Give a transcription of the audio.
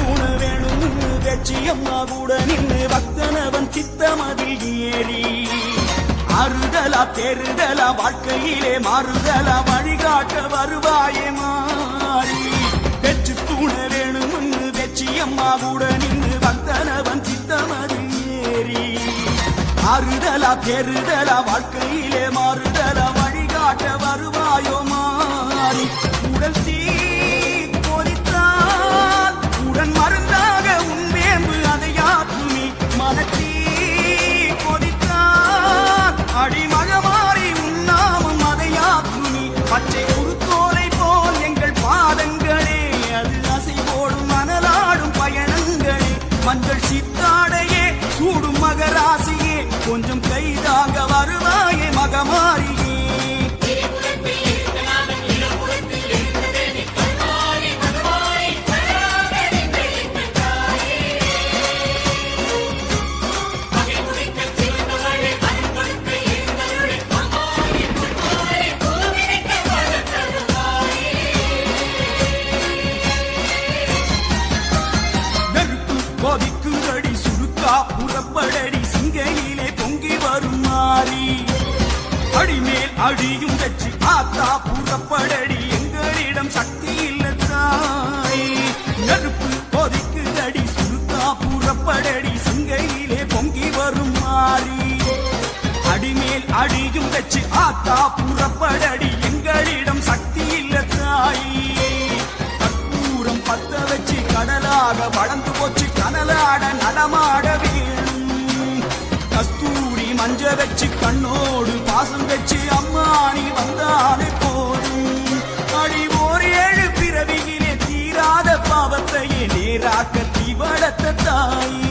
தூண வேணும் வெச்சி அம்மா கூட நின்று பக்தனவன் சித்தமதில் ஏறி. அறுதலா தேறுதலா வாழ்க்கையிலே மாறுதலா வழிகாட்ட வருவாயே மாறி. வெச்சு தூண வேணும் வெச்சி அம்மா கூட நின்று பக்தனவன் சித்தமதில் ஏறி. ஆறுதலா தேறுதலா வாழ்க்கையிலே மாறுதலா வழிகாட்ட வருவாயோ மாறி. மஞ்சள் சித்தாடையே சூடும் மகராசியே கொஞ்சம் கைதாங்க வருவாயே மகமாரியே. நெருப்பு சுருக்கா புறப்படடி சிங்கையிலே பொங்கி வரும் மாறி அடிமேல் அடியும் வச்சு ஆத்தா புறப்படடி எங்களிடம் சக்தி இல்ல தாய் நெருப்பு கொதிக்குதடி சுருக்கா புறப்படடி சிங்கையிலே பொங்கி வரும் மாறி அடிமேல் அடியும் வச்சு ஆத்தா புறப்படடி எங்களிடம் சக்தி இல்ல தாயி கற்பூரம் பத்த வச்சு கடலாக வளர்ந்து நடமாட வேணும் கஸ்தூரி மஞ்ச வச்சு கண்ணோடு பாசம் வச்சு அம்மானி வந்தாலே போதும். அடி ஓர் ஏழு பிறவியிலே தீராத பாவத்தையே நேராக்க தீவளத்த தாயே.